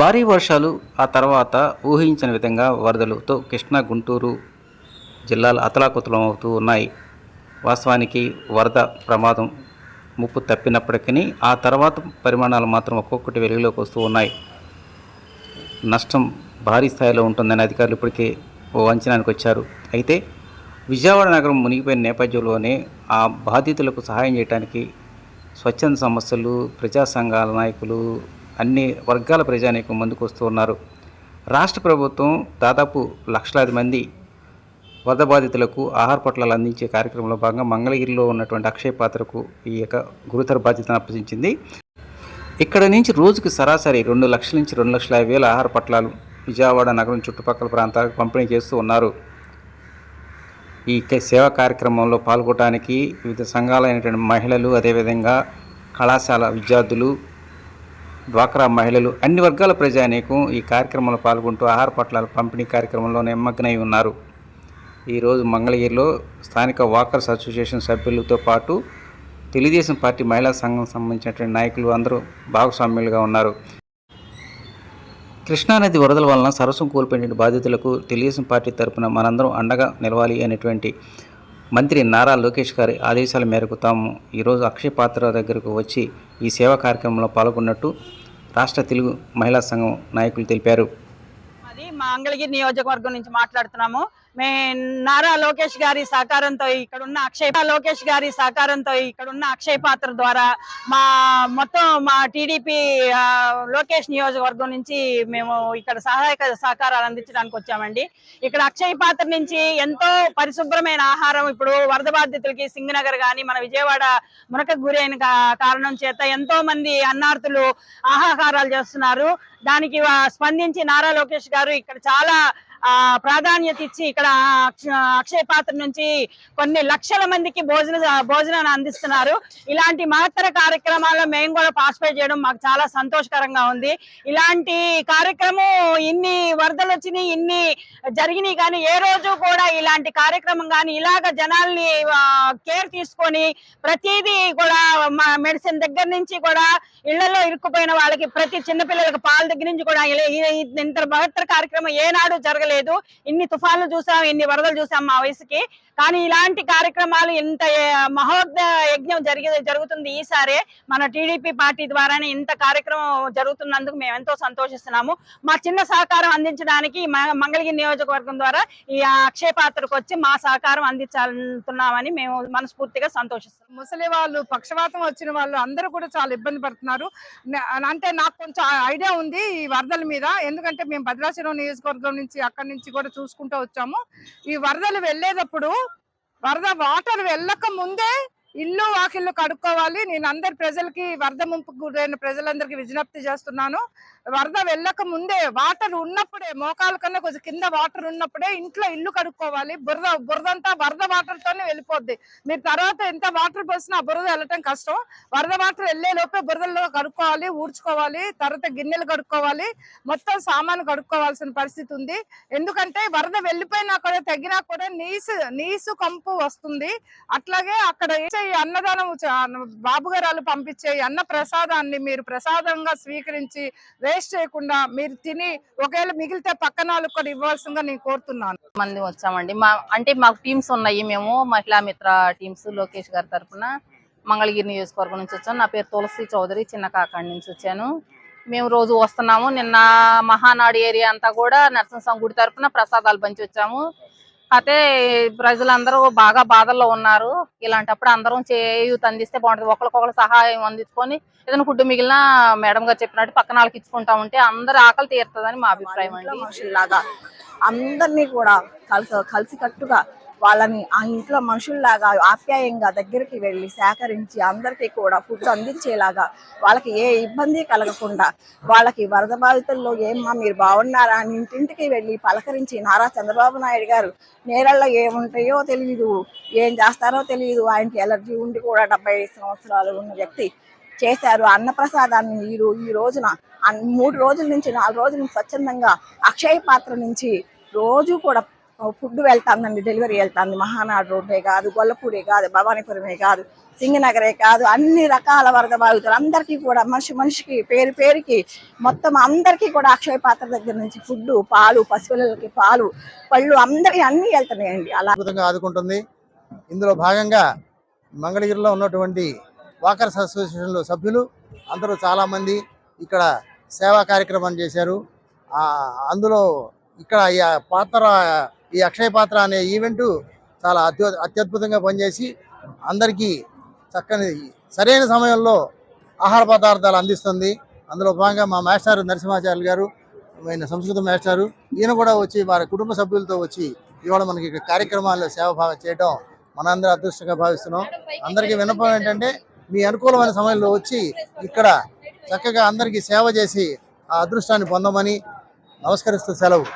భారీ వర్షాలు ఆ తర్వాత ఊహించిన విధంగా వరదలతో కృష్ణా గుంటూరు జిల్లాలు అతలాకుతలం అవుతూ ఉన్నాయి. వాస్తవానికి వరద ప్రమాదం ముప్పు తప్పినప్పటికీ ఆ తర్వాత పరిమాణాలు మాత్రం ఒక్కొక్కటి వెలుగులోకి వస్తూ ఉన్నాయి. నష్టం భారీ స్థాయిలో ఉంటుందని అధికారులు ఇప్పటికే ఓ అంచనానికి వచ్చారు. అయితే విజయవాడ నగరం మునిగిపోయిన నేపథ్యంలోనే ఆ బాధితులకు సహాయం చేయడానికి స్వచ్ఛంద సంస్థలు ప్రజా సంఘాల నాయకులు అన్ని వర్గాల ప్రజానీకం ముందుకు వస్తూ ఉన్నారు. రాష్ట్ర ప్రభుత్వం దాదాపు లక్షలాది మంది వరద బాధితులకు ఆహార పొట్లాలు అందించే కార్యక్రమంలో భాగంగా మంగళగిరిలో ఉన్నటువంటి అక్షయ పాత్రకు ఈ యొక్క గురుతర బాధ్యతను అప్పగించింది. ఇక్కడ నుంచి రోజుకి సరాసరి రెండు లక్షల నుంచి రెండు లక్షల యాభై వేల ఆహార పొట్లాలు విజయవాడ నగరం చుట్టుపక్కల ప్రాంతాలకు పంపిణీ చేస్తూ ఉన్నారు. ఈ సేవా కార్యక్రమంలో పాల్గొనడానికి వివిధ సంఘాలైనటువంటి మహిళలు అదేవిధంగా కళాశాల విద్యార్థులు డ్వాక్రా మహిళలు అన్ని వర్గాల ప్రజానీకం ఈ కార్యక్రమంలో పాల్గొంటూ ఆహార పొట్లాల పంపిణీ కార్యక్రమంలో నిమగ్నై ఉన్నారు. ఈరోజు మంగళగిరిలో స్థానిక వాకర్స్ అసోసియేషన్ సభ్యులతో పాటు తెలుగుదేశం పార్టీ మహిళా సంఘం సంబంధించినటువంటి నాయకులు అందరూ భాగస్వామ్యులుగా ఉన్నారు. కృష్ణానది వరదల వలన సరస్వం కోల్పోయిన బాధితులకు తెలుగుదేశం పార్టీ తరపున మనందరం అండగా నిలవాలి అనేటువంటి మంత్రి నారా లోకేష్ గారి ఆదేశాల మేరకు తాము ఈరోజు అక్షయ పాత్ర దగ్గరకు వచ్చి ఈ సేవా కార్యక్రమంలో పాల్గొన్నట్టు రాష్ట్ర తెలుగు మహిళా సంఘం నాయకులు తెలిపారు. అది మంగళగిరి నియోజకవర్గం నుంచి మాట్లాడుతున్నాము. మే నారా లోకేష్ గారి సహకారంతో ఇక్కడ ఉన్న అక్షయ్ లోకేష్ గారి సహకారంతో ఇక్కడ ఉన్న అక్షయ్ పాత్ర ద్వారా మా మొత్తం మా టీడీపీ లోకేష్ నియోజకవర్గం నుంచి మేము ఇక్కడ సహాయక సహకారాలు అందించడానికి వచ్చామండి. ఇక్కడ అక్షయ్ పాత్ర నుంచి ఎంతో పరిశుభ్రమైన ఆహారం ఇప్పుడు వరద బాధితులకి సింగనగర్ కానీ మన విజయవాడ మునక గురైన కారణం చేత ఎంతో మంది అన్నార్థులు ఆహాకారాలు చేస్తున్నారు. దానికి స్పందించి నారా లోకేష్ గారు ఇక్కడ చాలా ప్రాధాన్యత ఇచ్చి ఇక్కడ అక్ష- అక్షయ పాత్ర నుంచి కొన్ని లక్షల మందికి భోజన భోజనాన్ని అందిస్తున్నారు. ఇలాంటి మహత్తర కార్యక్రమాల్లో మేము కూడా పార్టిసిపేట్ చేయడం మాకు చాలా సంతోషకరంగా ఉంది. ఇలాంటి కార్యక్రమం ఇన్ని వరదలు వచ్చినాయి ఇన్ని జరిగినాయి కానీ ఏ రోజు కూడా ఇలాంటి కార్యక్రమం కానీ ఇలాగ జనాల్ని కేర్ తీసుకొని ప్రతిదీ కూడా మెడిసిన్ దగ్గర నుంచి కూడా ఇళ్ళలో ఇరుక్కుపోయిన వాళ్ళకి ప్రతి చిన్నపిల్లలకి పాల దగ్గర నుంచి కూడా ఇంత మహత్తర కార్యక్రమం ఏనాడు జరగలేదు. లేదు. ఇన్ని తుఫాన్లు చూసాం ఇన్ని వరదలు చూసాం మా వయసుకి. కానీ ఇలాంటి కార్యక్రమాలు ఇంత ఏ- మహోద్ యజ్ఞం జరిగే జరుగుతుంది ఈసారి. మన టీడీపీ పార్టీ ద్వారానే ఇంత కార్యక్రమం జరుగుతున్నందుకు మేము ఎంతో సంతోషిస్తున్నాము. మా చిన్న సహకారం అందించడానికి మంగళగిరి నియోజకవర్గం ద్వారా ఈ అక్షయపాత్రకు వచ్చి మా సహకారం అందించాలనుతున్నామని మేము మనస్ఫూర్తిగా సంతోషిస్తున్నాం. ముసలి వాళ్ళు పక్షవాతం వచ్చిన వాళ్ళు అందరూ కూడా చాలా ఇబ్బంది పడుతున్నారు. అంటే నాకు కొంచెం ఐడియా ఉంది ఈ వరదల మీద. ఎందుకంటే మేము భద్రాచలం నియోజకవర్గం నుంచి అక్కడ నుంచి కూడా చూసుకుంటూ వచ్చాము. ఈ వరదలు వెళ్ళేటప్పుడు వరద వాటర్ వెళ్ళక ముందే ఇల్లు వాకిళ్ళు కడుక్కోవాలి. నేను అందరి ప్రజలకి వరద ముంపు గురైన ప్రజలందరికీ విజ్ఞప్తి చేస్తున్నాను. వరద వెళ్ళక ముందే వాటర్ ఉన్నప్పుడే మోకాల కన్నా కొంచెం కింద వాటర్ ఉన్నప్పుడే ఇంట్లో ఇల్లు కడుక్కోవాలి. బురద బురదంతా వరద వాటర్ తోనే వెళ్ళిపోద్ది. మీరు తర్వాత ఎంత వాటర్ పోసినా బురద వెళ్ళటం కష్టం. వరద వాటర్ వెళ్ళే లోపే బురదలో కడుక్కోవాలి ఊడ్చుకోవాలి తర్వాత గిన్నెలు కడుక్కోవాలి మొత్తం సామాను కడుక్కోవాల్సిన పరిస్థితి ఉంది. ఎందుకంటే వరద వెళ్ళిపోయినా కూడా తగ్గినా కూడా నీసు నీసు కంపు వస్తుంది. అట్లాగే అక్కడ ఈ అన్నదానం బాబుగారాలు పంపించే ఈ అన్న ప్రసాదాన్ని మీరు ప్రసాదంగా స్వీకరించి వేస్ట్ చేయకుండా మీరు తిని ఒకవేళ మిగిలితే పక్కన వాళ్ళకి కూడా ఇవ్వాల్సిందిగా నేను కోరుతున్నాను. మంది వచ్చామండి. మా అంటే మాకు టీమ్స్ ఉన్నాయి. మేము మహిళా మిత్ర టీమ్స్ లోకేష్ గారి తరఫున మంగళగిరి నియోజకవర్గం నుంచి వచ్చాను నా పేరు తులసి చౌదరి చిన్న కాకాడి నుంచి వచ్చాను. మేము రోజు వస్తున్నాము. నిన్న మహానాడు ఏరియా అంతా కూడా నరసింహస్వామి గుడి తరఫున ప్రసాదాలు పంచి వచ్చాము. అయితే ప్రజలందరూ బాగా బాధల్లో ఉన్నారు. ఇలాంటప్పుడు అందరం చేయూత అందిస్తే బాగుంటుంది. ఒకరికొకరు సహాయం అందించుకొని ఏదైనా ఫుడ్ మిగిలిన మేడం గారు చెప్పినట్టు పక్కన వాళ్ళకి ఇచ్చుకుంటా ఉంటే అందరి ఆకలి తీరుతుందని మా అభిప్రాయం అండి. మనుషుల్లాగా అందరినీ కూడా కలిసి కలిసి కట్టుగా వాళ్ళని ఆ ఇంట్లో మనుషుల్లాగా ఆప్యాయంగా దగ్గరికి వెళ్ళి సేకరించి అందరికీ కూడా ఫుడ్ అందించేలాగా వాళ్ళకి ఏ ఇబ్బంది కలగకుండా వాళ్ళకి వరద బాధితుల్లో ఏమ్మా మీరు బాగున్నారా అని ఇంటింటికి వెళ్ళి పలకరించి నారా చంద్రబాబు నాయుడు గారు నేరల్లో ఏముంటాయో తెలియదు ఏం చేస్తారో తెలియదు ఆయనకి ఎలర్జీ ఉండి కూడా డెబ్బై ఐదు సంవత్సరాలు ఉన్న వ్యక్తి చేశారు అన్నప్రసాదాన్ని మీరు ఈ రోజున మూడు రోజుల నుంచి నాలుగు రోజుల నుంచి స్వచ్ఛందంగా అక్షయ పాత్ర నుంచి రోజు కూడా ఫుడ్ వెళ్తాందండి డెలివరీ వెళ్తాంది. మహానాడు రోడ్డే కాదు గొల్లపూడే కాదు భవానీపురమే కాదు సింగనగరే కాదు అన్ని రకాల వరద బాధితులు అందరికీ కూడా మనిషి మనిషికి పేరు పేరుకి మొత్తం అందరికీ కూడా అక్షయ పాత్ర దగ్గర నుంచి ఫుడ్ పాలు పసిపిల్లలకి పాలు పళ్ళు అందరికి అన్ని వెళ్తున్నాయండి. అలా అద్భుతంగా ఆదుకుంటుంది. ఇందులో భాగంగా మంగళగిరిలో ఉన్నటువంటి వాకర్స్ అసోసియేషన్లో సభ్యులు అందరూ చాలామంది ఇక్కడ సేవా కార్యక్రమం చేశారు. అందులో ఇక్కడ ఈ పాత్ర ఈ అక్షయ పాత్ర అనే ఈవెంట్ చాలా అత్యు అత్యద్భుతంగా పనిచేసి అందరికీ చక్కని సరైన సమయంలో ఆహార పదార్థాలు అందిస్తుంది. అందులో భాగంగా మా మాస్టారు నరసింహాచార్యులు గారు ఆయన సంస్కృత మాస్టారు ఈయన కూడా వచ్చి వారి కుటుంబ సభ్యులతో వచ్చి ఇవాళ మనకి ఇక్కడ కార్యక్రమాల్లో సేవ చేయడం మనందరూ అదృష్టంగా భావిస్తున్నాం. అందరికీ విన్నపం ఏంటంటే మీ అనుకూలమైన సమయంలో వచ్చి ఇక్కడ చక్కగా అందరికీ సేవ చేసి ఆ అదృష్టాన్ని పొందమని నమస్కరిస్తూ సెలవు.